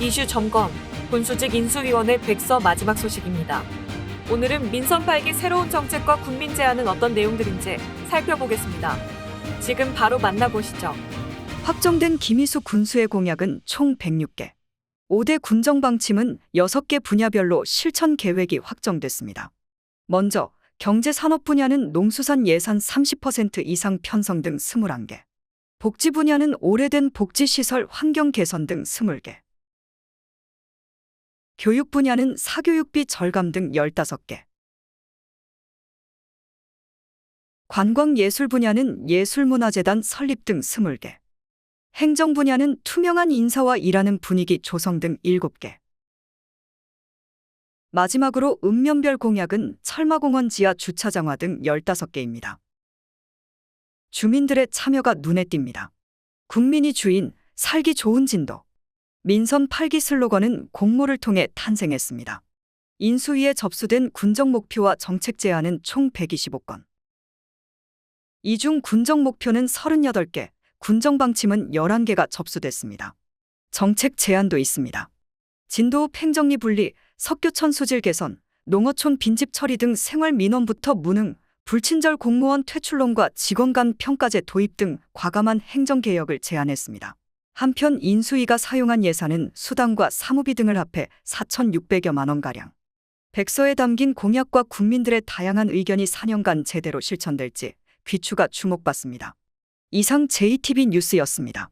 이슈 점검, 군수직 인수위원회 백서 마지막 소식입니다. 오늘은 민선 8기 새로운 정책과 국민 제안은 어떤 내용들인지 살펴보겠습니다. 지금 바로 만나보시죠. 확정된 김희수 군수의 공약은 총 106개. 5대 군정 방침은 6개 분야별로 실천 계획이 확정됐습니다. 먼저 경제 산업 분야는 농수산 예산 30% 이상 편성 등 21개. 복지 분야는 오래된 복지 시설 환경 개선 등 20개. 교육 분야는 사교육비 절감 등 15개. 관광 예술 분야는 예술문화재단 설립 등 20개. 행정 분야는 투명한 인사와 일하는 분위기 조성 등 7개. 마지막으로 읍면별 공약은 철마공원 지하 주차장화 등 15개입니다. 주민들의 참여가 눈에 띕니다. 국민이 주인, 살기 좋은 진도. 민선 8기 슬로건은 공모를 통해 탄생했습니다. 인수위에 접수된 군정 목표와 정책 제안은 총 125건. 이 중 군정 목표는 38개, 군정 방침은 11개가 접수됐습니다. 정책 제안도 있습니다. 진도읍 행정리 분리, 석교천 수질 개선, 농어촌 빈집 처리 등 생활 민원부터 무능, 불친절 공무원 퇴출론과 직원 간 평가제 도입 등 과감한 행정 개혁을 제안했습니다. 한편 인수위가 사용한 예산은 수당과 사무비 등을 합해 4,600여만 원가량. 백서에 담긴 공약과 국민들의 다양한 의견이 4년간 제대로 실천될지 귀추가 주목받습니다. 이상 JTB 뉴스였습니다.